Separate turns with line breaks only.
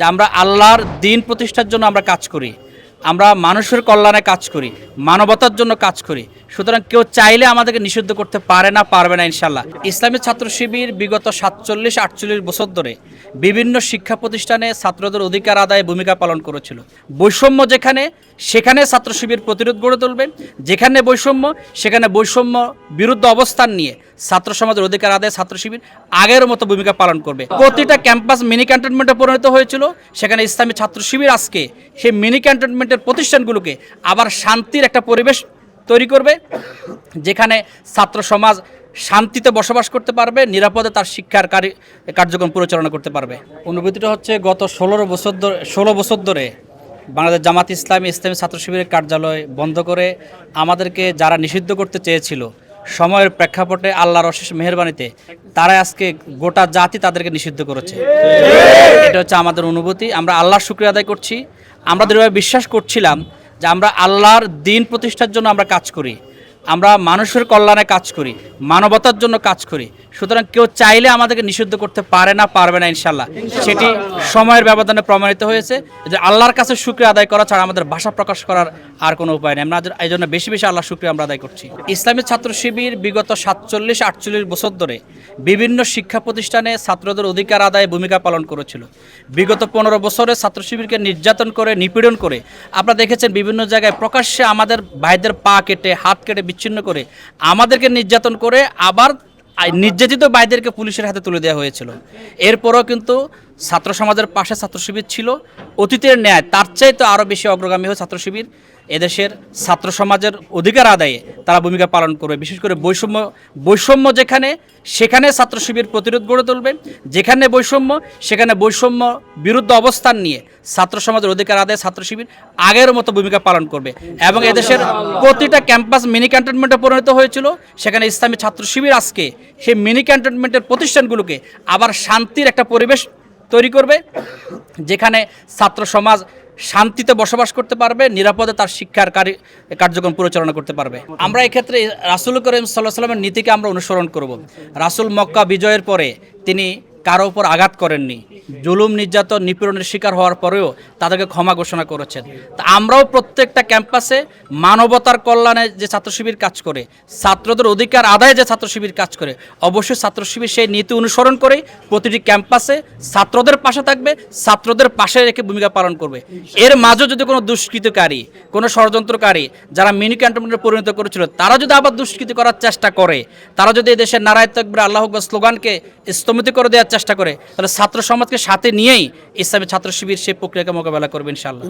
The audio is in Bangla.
যে আমরা আল্লাহর দিন প্রতিষ্ঠার জন্য আমরা কাজ করি। আমরা মানুষের কল্যাণে কাজ করি, মানবতার জন্য কাজ করি। সুতরাং কেউ চাইলে আমাদেরকে নিষিদ্ধ করতে পারে না, পারবে না ইনশাল্লাহ। ইসলামী ছাত্র শিবির বিগত সাতচল্লিশ, আটচল্লিশ বছর ধরে বিভিন্ন শিক্ষা প্রতিষ্ঠানে ছাত্রদের অধিকার আদায়ে ভূমিকা পালন করেছিল। বৈষম্য যেখানে সেখানে ছাত্র শিবির প্রতিরোধ গড়ে তুলবে, যেখানে বৈষম্য, সেখানে বৈষম্য বিরুদ্ধ অবস্থান নিয়ে ছাত্র সমাজের অধিকার আদায়ে ছাত্র শিবির আগের মতো ভূমিকা পালন করবে। প্রতিটা ক্যাম্পাস মিনি ক্যান্টনমেন্টে পরিণত হয়েছিল, সেখানে ইসলামী ছাত্র শিবির আজকে সেই মিনি ক্যান্টনমেন্টের প্রতিষ্ঠানগুলোকে আবার শান্তির একটা পরিবেশ তৈরি করবে, যেখানে ছাত্র সমাজ শান্তিতে বসবাস করতে পারবে, নিরাপদে তার শিক্ষার কারি- কার্যক্রম পরিচালনা করতে পারবে। অনুভূতিটা হচ্ছে গত ষোলো বছর ধরে, ষোলো বছর ধরে বাংলাদেশ জামাত ইসলামী ইসলামী ছাত্র শিবিরের কার্যালয় বন্ধ করে আমাদেরকে যারা নিষিদ্ধ করতে চেয়েছিল সময়ের প্রেক্ষাপটে আল্লাহর অশেষ মেহরবানিতে তারা আজকে গোটা জাতি তাদেরকে নিষিদ্ধ করেছে। এটা হচ্ছে আমাদের অনুভূতি। আমরা আল্লাহর শুক্রিয়া আদায় করছি। আমরা দৃঢ়ভাবে বিশ্বাস করছিলাম যে আমরা আল্লাহর দিন প্রতিষ্ঠার জন্য আমরা কাজ করি। আমরা মানুষের কল্যাণে কাজ করি মানবতার জন্য কাজ করি। সুতরাং কেউ চাইলে আমাদেরকে নিষিদ্ধ করতে পারে না পারবে না ইনশাল্লাহ সেটি সময়ের ব্যবধানে প্রমাণিত হয়েছে যে আল্লাহর কাছে শুক্রিয়া আদায় করা ছাড়া আমাদের ভাষা প্রকাশ করার আর কোনো উপায় নেই। আমরা এই জন্য বেশি বেশি আল্লাহ শুক্রিয়া আমরা আদায় করছি। ইসলামী ছাত্র শিবির বিগত সাতচল্লিশ আটচল্লিশ বছর ধরে বিভিন্ন শিক্ষা প্রতিষ্ঠানে ছাত্রদের অধিকার আদায়ে ভূমিকা পালন করেছিল। বিগত পনেরো বছরে ছাত্র শিবিরকে নির্যাতন করে নিপীড়ন করে আপনারা দেখেছেন বিভিন্ন জায়গায় প্রকাশ্যে আমাদের ভাইদের পা কেটে হাত কেটে বিচ্ছিন্ন করে আমাদেরকে নির্যাতন করে আবার নির্যাতিত ভাইদেরকে পুলিশের হাতে তুলে দেওয়া হয়েছিল। এরপরও কিন্তু ছাত্র সমাজের পাশে ছাত্র শিবির ছিল। অতীতের ন্যায়, তার চাইতে আরও বেশি অগ্রগামী হয়ে ছাত্র শিবির। এদেশের ছাত্র সমাজের অধিকার আদায়ে তারা ভূমিকা পালন করবে। বিশেষ করে বৈষম্য বৈষম্য যেখানে, সেখানে ছাত্র শিবির প্রতিরোধ গড়ে তুলবে। যেখানে বৈষম্য, সেখানে বৈষম্য বিরুদ্ধ অবস্থান নিয়ে ছাত্র সমাজের অধিকার আদায়ে ছাত্র শিবির আগের মতো ভূমিকা পালন করবে। এবং এদেশের প্রতিটা ক্যাম্পাস মিনি ক্যান্টনমেন্টে পরিণত হয়েছিল। সেখানে ইসলামী ছাত্র শিবির আজকে সেই মিনি ক্যান্টনমেন্টের প্রতিষ্ঠানগুলোকে আবার শান্তির একটা পরিবেশ তৈরি করবে, যেখানে ছাত্র সমাজ শান্তিতে বসবাস করতে পারবে, নিরাপদে তার শিক্ষার কারি- কার্যক্রম পরিচালনা করতে পারবে। আমরা এক্ষেত্রে রাসুল করিম সাল্লাহ সাল্লামের নীতিকে আমরা অনুসরণ করব। রাসুল মক্কা বিজয়ের পরে তিনি কারও উপর আঘাত করেননি। জুলুম নির্যাতন নিপীড়নের শিকার হওয়ার পরেও তাদেরকে ক্ষমা ঘোষণা করেছেন। তা আমরাও প্রত্যেকটা ক্যাম্পাসে মানবতার কল্যাণে যে ছাত্র শিবির কাজ করে, ছাত্রদের অধিকার আদায়ে যে ছাত্র শিবির কাজ করে, অবশ্যই ছাত্র শিবির সেই নীতি অনুসরণ করে প্রতিটি ক্যাম্পাসে ছাত্রদের পাশে থাকবে, ছাত্রদের পাশে রেখে ভূমিকা পালন করবে। এর মাঝেও যদি কোনো দুষ্কৃতকারী, কোনো ষড়যন্ত্রকারী যারা মিনি ক্যান্টনমেন্টে পরিণত করেছিল, তারা যদি আবার দুষ্কৃতি করার চেষ্টা করে, তারা যদি দেশের নারায় তকবির, আল্লাহ স্লোগানকে স্তমিত করে দেওয়ার চেষ্টা করে, তাহলে ছাত্র সাথে নিয়েই ইসলামী ছাত্র শিবির সে প্রক্রিয়াকে মোকাবেলা করবে ইনশাল্লাহ